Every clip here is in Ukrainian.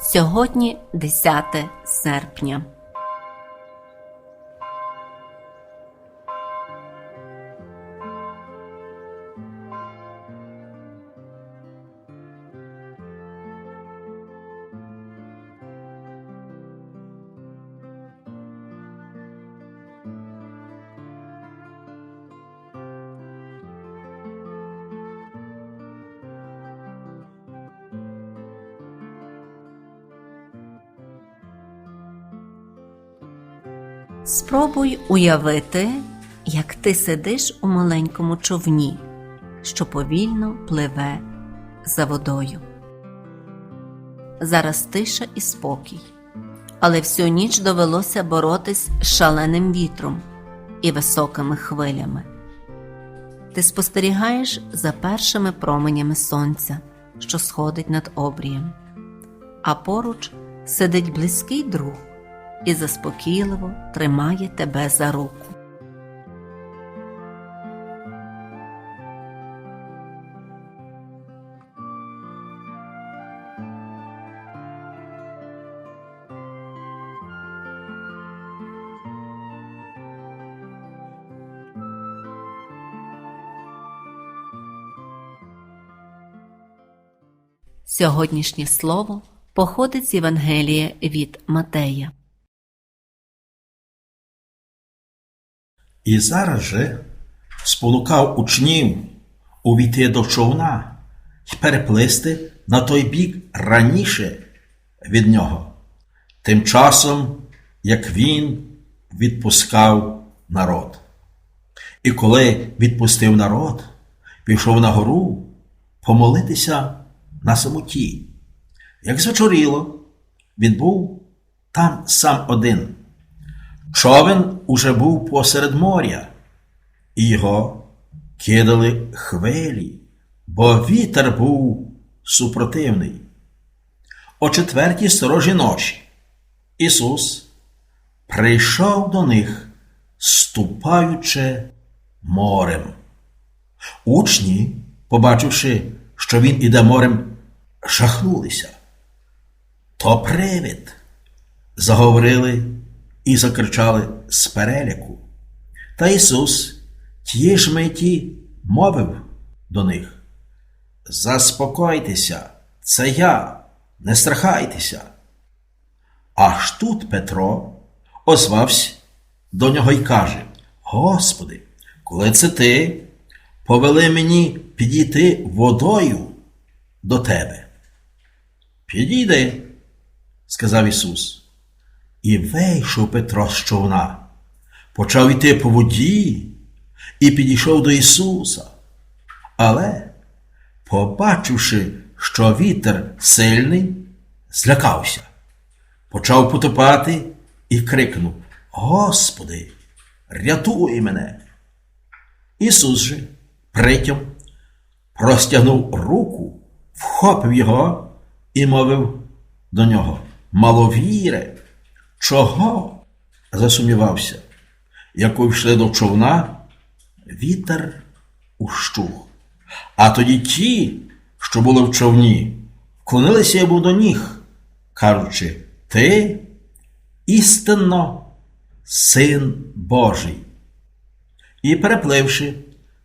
Сьогодні 10 серпня. Спробуй уявити, як ти сидиш у маленькому човні, що повільно пливе за водою. Зараз тиша і спокій, але всю ніч довелося боротись з шаленим вітром і високими хвилями. Ти спостерігаєш за першими променями сонця, що сходить над обрієм, а поруч сидить близький друг і заспокійливо тримає тебе за руку. Сьогоднішнє слово походить з Євангелія від Матея. І зараз же спонукав учнів увійти до човна й переплисти на той бік раніше від нього, тим часом, як він відпускав народ. І коли відпустив народ, пішов на гору помолитися на самоті. Як звечоріло, він був там сам один. Човен уже був посеред моря, і його кидали хвилі, бо вітер був супротивний. О четвертій сторожі ночі Ісус прийшов до них, ступаючи морем. Учні, побачивши, що він іде морем, жахнулися. То привид, заговорили і закричали з переляку. Та Ісус тієї ж миті мовив до них: Заспокойтеся, це я, не страхайтеся. Аж тут Петро озвався до нього й каже: Господи, коли це ти повели мені підійти водою до тебе. Підійди, сказав Ісус. І вийшов Петро з човна, почав йти по воді і підійшов до Ісуса. Але, побачивши, що вітер сильний, злякався, почав потопати і крикнув: Господи, рятуй мене! Ісус же, притям, простягнув руку, вхопив його і мовив до нього: Маловіре! Чого? засумнівався. Як увійшли до човна, вітер ущух. А тоді ті, що були в човні, вклонилися йому до ніг, кажучи, ти істинно син Божий. І, перепливши,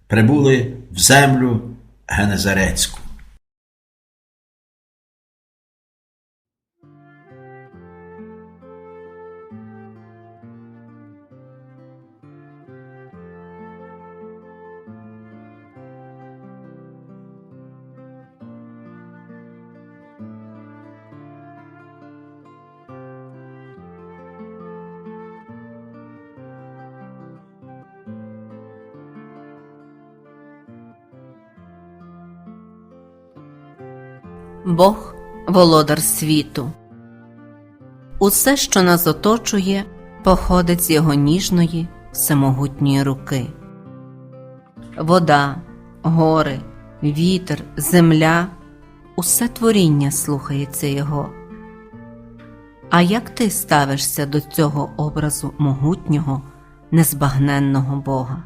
прибули в землю Генезарецьку. Бог володар світу. Усе, що нас оточує, походить з його ніжної, всемогутньої руки. Вода, гори, вітер, земля усе творіння слухається Його. А як ти ставишся до цього образу могутнього, незбагненного Бога?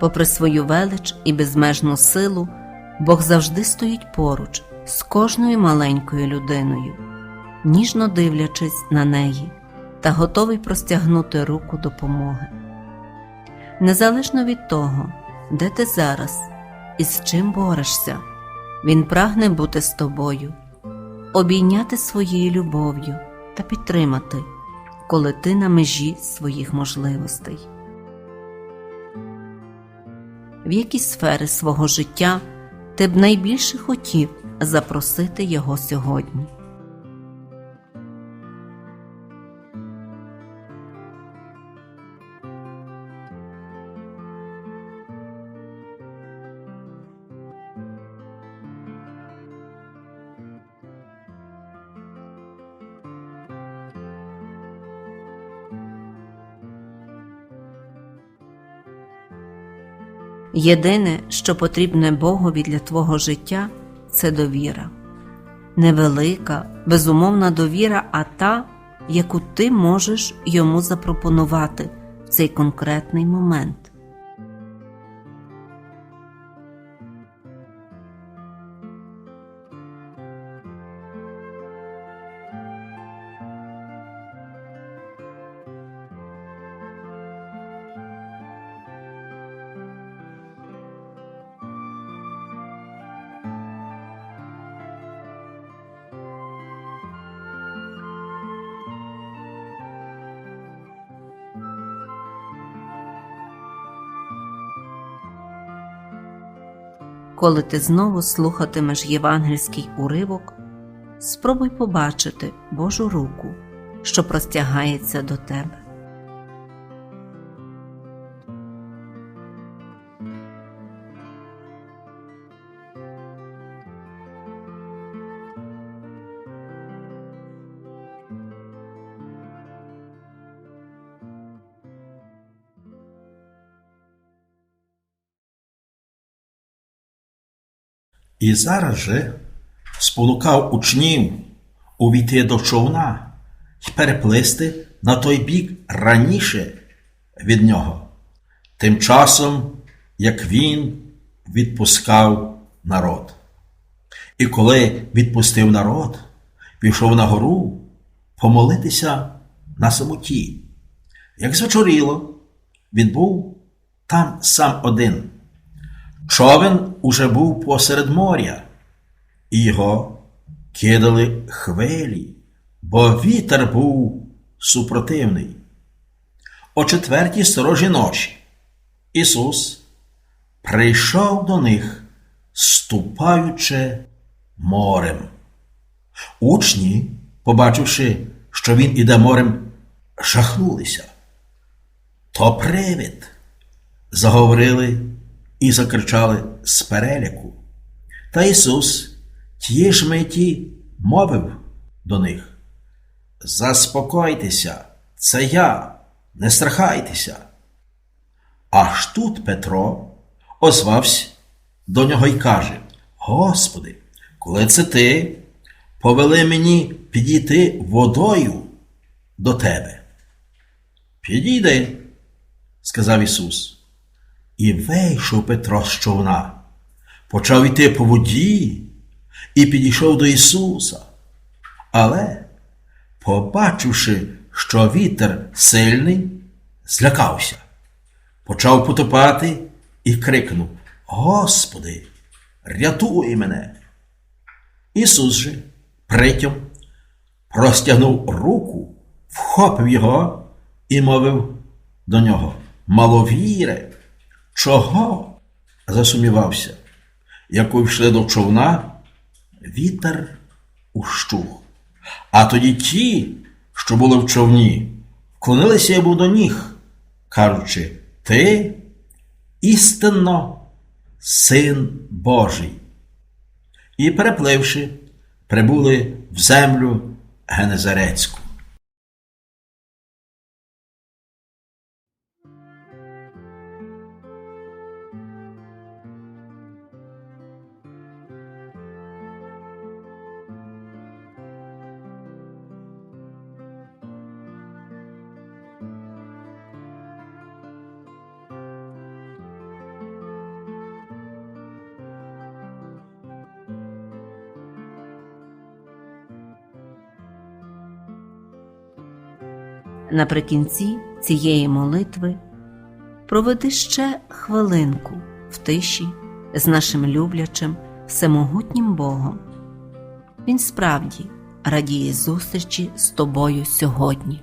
Попри свою велич і безмежну силу, Бог завжди стоїть поруч з кожною маленькою людиною, ніжно дивлячись на неї та готовий простягнути руку допомоги. Незалежно від того, де ти зараз і з чим борешся, Він прагне бути з тобою, обійняти своєю любов'ю та підтримати, коли ти на межі своїх можливостей. В які сфери свого життя ти б найбільше хотів запросити його сьогодні? Єдине, що потрібне Богові для твого життя, це довіра. Невелика, безумовна довіра, а та, яку ти можеш йому запропонувати в цей конкретний момент. Коли ти знову слухатимеш євангельський уривок, спробуй побачити Божу руку, що простягається до тебе. І зараз же спонукав учнів увійти до човна і переплисти на той бік раніше від нього, тим часом, як він відпускав народ. І коли відпустив народ, пішов на гору помолитися на самоті. Як звечоріло, він був там сам один. Човен уже був посеред моря, і його кидали хвилі, бо вітер був супротивний. О четвертій сторожі ночі Ісус прийшов до них, ступаючи морем. Учні, побачивши, що він іде морем, жахнулися. То привид, заговорили і закричали з переляку. Та Ісус тієї ж миті мовив до них: Заспокойтеся, це я, не страхайтеся. Аж тут Петро озвався до нього й каже: Господи, коли це ти повели мені підійти водою до тебе. Підійди, сказав Ісус. І вийшов Петро з човна, почав йти по воді і підійшов до Ісуса. Але, побачивши, що вітер сильний, злякався, почав потопати і крикнув: Господи, рятуй мене! Ісус же притям простягнув руку, вхопив його і мовив до нього: Маловіре! Чого? засумівався. Як увійшли до човна, вітер ущух. А тоді ті, що були в човні, вклонилися йому до ніг, кажучи, ти істинно син Божий. І, перепливши, прибули в землю Генезарецьку. Наприкінці цієї молитви проведи ще хвилинку в тиші з нашим люблячим, всемогутнім Богом. Він справді радіє зустрічі з тобою сьогодні.